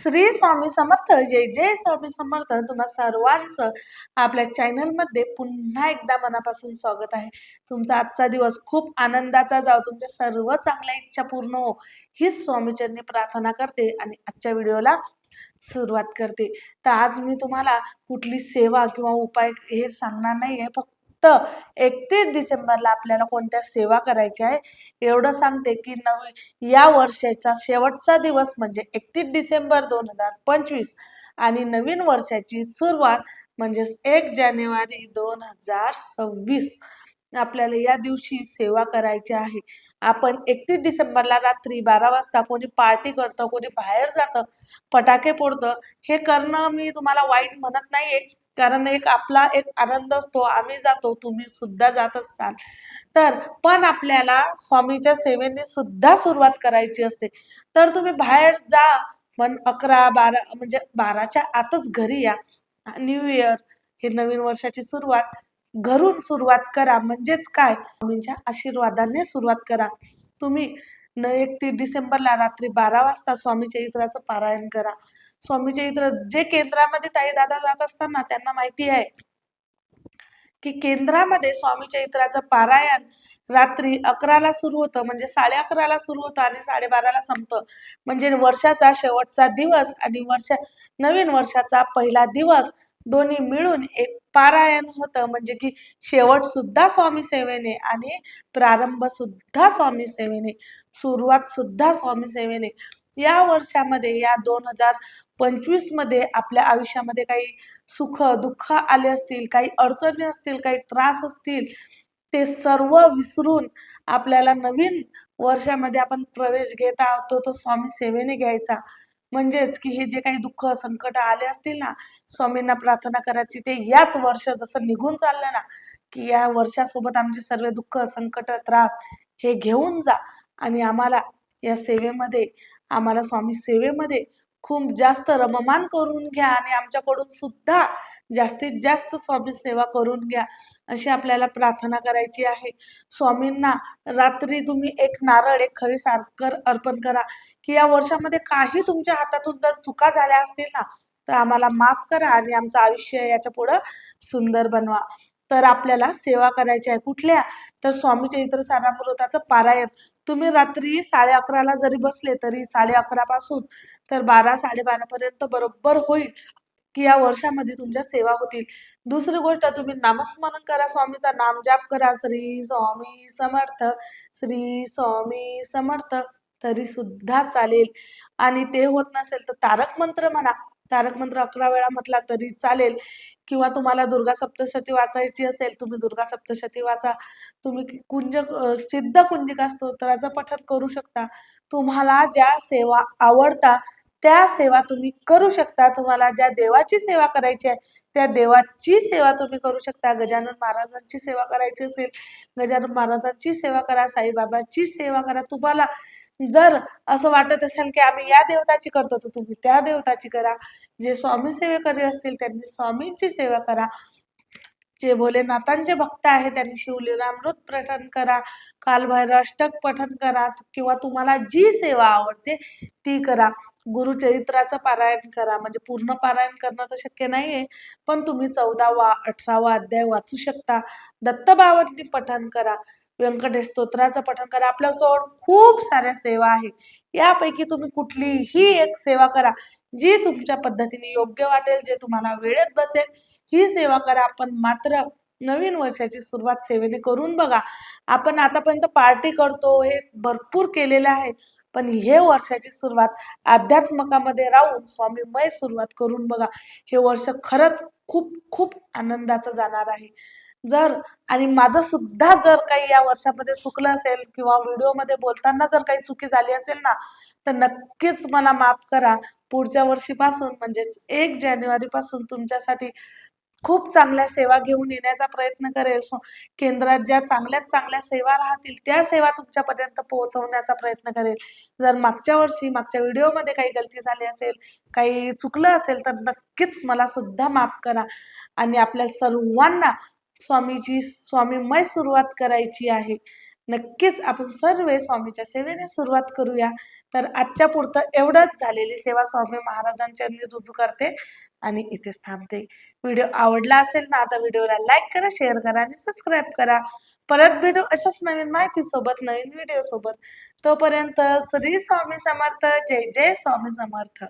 श्री स्वामी समर्थ जय जय स्वामी समर्थ. तुम्हा सर्वांचं आपल्या चॅनलमध्ये पुन्हा एकदा मनापासून स्वागत आहे. तुमचा आजचा दिवस खूप आनंदाचा जाव. तुमच्या सर्व चांगल्या इच्छा पूर्ण हो. हीच स्वामीचरणी प्रार्थना करते आणि आजच्या व्हिडिओला सुरुवात करते. तर आज मी तुम्हाला कुठली सेवा किंवा उपाय हे सांगणार नाही आहे फक्त एकतीस डिसेंबरला आपल्याला कोणत्या सेवा करायच्या आहे एवढं सांगते की नवी या वर्षाचा शेवटचा दिवस म्हणजे एकतीस डिसेंबर दोन हजार पंचवीस आणि नवीन वर्षाची सुरुवात म्हणजेच एक जानेवारी दोन हजार सव्वीस. आपल्याला या दिवशी सेवा करायची आहे. आपण एकतीस डिसेंबरला रात्री बारा वाजता कोणी पार्टी करतं कोणी बाहेर जातं फटाके फोडतं हे करणं मी तुम्हाला वाईट म्हणत नाहीये. कारण एक आपला एक आनंद असतो आम्ही जातो तुम्ही सुद्धा जात असाल. तर पण आपल्याला स्वामीच्या सेवेने सुद्धा सुरुवात करायची असते. तर तुम्ही बाहेर जा पण अकरा बारा म्हणजे बाराच्या आतच घरी या. न्यू इयर हे नवीन वर्षाची सुरुवात. घरून सुरुवात करा म्हणजेच काय? स्वामींच्या आशीर्वादाने सुरुवात करा. तुम्ही न एकतीस डिसेंबरला रात्री बारा वाजता स्वामीच्या इत्राचं पारायण करा. स्वामीच्या इत्र जे केंद्रामध्ये ताई दादा जात असताना त्यांना माहिती आहे की केंद्रामध्ये स्वामीच्या इत्राचं पारायण रात्री अकराला सुरू होतं. म्हणजे साडे अकराला सुरू होतं आणि साडेबाराला संपतं. म्हणजे वर्षाचा शेवटचा दिवस आणि वर्षा नवीन वर्षाचा पहिला दिवस दोन्ही मिळून एक पारायण होतं. म्हणजे की शेवट सुद्धा स्वामी सेवेने आणि प्रारंभ सुद्धा स्वामी सेवेने सुरुवात सुद्धा स्वामी सेवेने. या वर्षामध्ये या दोन हजार पंचवीसमध्ये आपल्या आयुष्यामध्ये काही सुख दुःख आले असतील काही अडचणी असतील काही त्रास असतील ते सर्व विसरून आपल्याला नवीन वर्षामध्ये आपण प्रवेश घेत आहोत तो स्वामी सेवेने घ्यायचा. म्हणजेच की हे जे काही दुःख संकट आले असतील ना स्वामींना प्रार्थना करायची ते याच वर्ष जसं निघून चाललं ना की या वर्षासोबत आमचे सर्व दुःख संकट त्रास हे घेऊन जा. आणि आम्हाला या सेवेमध्ये आम्हाला स्वामी सेवेमध्ये खूप जास्त रममान करून घ्या आणि आमच्याकडून सुद्धा जास्तीत जास्त स्वामी सेवा करून घ्या अशी आपल्याला प्रार्थना करायची आहे. स्वामींना रात्री तुम्ही एक नारळ एक खरी साखर अर्पण करा की या वर्षामध्ये काही तुमच्या हातातून जर चुका झाल्या असतील ना तर आम्हाला माफ करा आणि आमचं आयुष्य याच्या पुढं सुंदर बनवा. तर आपल्याला सेवा करायची आहे. कुठल्या? तर स्वामी इतर सारामृताचं पारायण. तुम्ही रात्री साडे अकराला जरी बसले तरी साडे अकरा पासून तर बारा साडेबारापर्यंत बरोबर होईल की या वर्षामध्ये तुमच्या सेवा होतील. दुसरी गोष्ट तुम्ही नामस्मरण करा. स्वामीचा नाम जाप करा. श्री स्वामी समर्थ श्री स्वामी समर्थ तरी सुद्धा चालेल. आणि ते होत नसेल तर तारक मंत्र म्हणा. तारक मंत्र अकरा वेळा म्हटला तरी चालेल. किंवा तुम्हाला दुर्गा सप्तशती वाचायची असेल तुम्ही दुर्गा सप्तशती वाचा. तुम्ही कुंज सिद्ध कुंजिका स्तोत्राचं पठण करू शकता. तुम्हाला ज्या सेवा आवडता त्या सेवा तुम्ही करू शकता. तुम्हाला ज्या देवाची सेवा करायची आहे त्या देवाची सेवा तुम्ही करू शकता. गजानन महाराजांची सेवा करायची असेल गजानन महाराजांची सेवा करा साईबाबाची सेवा करा. तुम्हाला जर असं वाटत असेल की आम्ही या देवताची करतो तर तुम्ही त्या देवताची करा. जे स्वामी सेवेकरी असतील त्यांनी स्वामींची सेवा करा. जे भोलेनाथांचे भक्त आहे त्यांनी शिवलीलामृत पठन करा. कालभैरव अष्टक पठन करा. किंवा तुम्हाला जी सेवा आवडते ती करा. गुरुचरित्राचं पारायण करा. म्हणजे पूर्ण पारायण करणं तर शक्य नाहीये पण तुम्ही चौदावा अठरावा अध्याय वाचू शकता. दत्तबावांनी पठन करा. व्यंकटेश स्तोत्राचं पठण करा. आपल्याजवळ खूप साऱ्या सेवा आहे यापैकी तुम्ही कुठलीही एक सेवा करा जी तुमच्या पद्धतीने योग्य वाटेल जे तुम्हाला वेळेत बसेल. ही सेवा करा. आपण मात्र नवीन वर्षाची सुरुवात सेवेने करून बघा. आपण आतापर्यंत पार्टी करतो हे भरपूर केलेलं आहे. पण हे वर्षाची सुरुवात अध्यात्मकामध्ये राहून स्वामीमय सुरुवात करून बघा. हे वर्ष खरंच खूप खूप आनंदाचं जाणार आहे. जर आणि माझं सुद्धा जर काही या वर्षामध्ये चुकलं असेल किंवा व्हिडिओमध्ये बोलताना जर काही चुकी झाली असेल ना तर नक्कीच मला माफ करा. पुढच्या वर्षीपासून म्हणजेच एक जानेवारी पासून तुमच्यासाठी खूप चांगल्या सेवा घेऊन येण्याचा प्रयत्न करेल. केंद्रात ज्या चांगल्यात चांगल्या सेवा राहतील त्या सेवा तुमच्यापर्यंत पोहोचवण्याचा प्रयत्न करेल. जर मागच्या वर्षी मागच्या व्हिडिओमध्ये काही गलती झाली असेल काही चुकलं असेल तर नक्कीच मला सुद्धा माफ करा. आणि आपल्या सर्वांना स्वामीची स्वामीमय सुरुवात करायची आहे. नक्कीच आपण सर्व स्वामीच्या सेवेने सुरुवात करूया. तर आजच्या पुरतं एवढंच झालेली सेवा स्वामी महाराजांच्या रुजू करते आणि इथेच थांबते. व्हिडिओ आवडला असेल ना आता व्हिडिओला लाईक करा शेअर करा आणि सबस्क्राईब करा. परत भेटू अशाच नवीन माहिती सोबत नवीन व्हिडिओ सोबत तोपर्यंत श्री स्वामी समर्थ जय जय स्वामी समर्थ.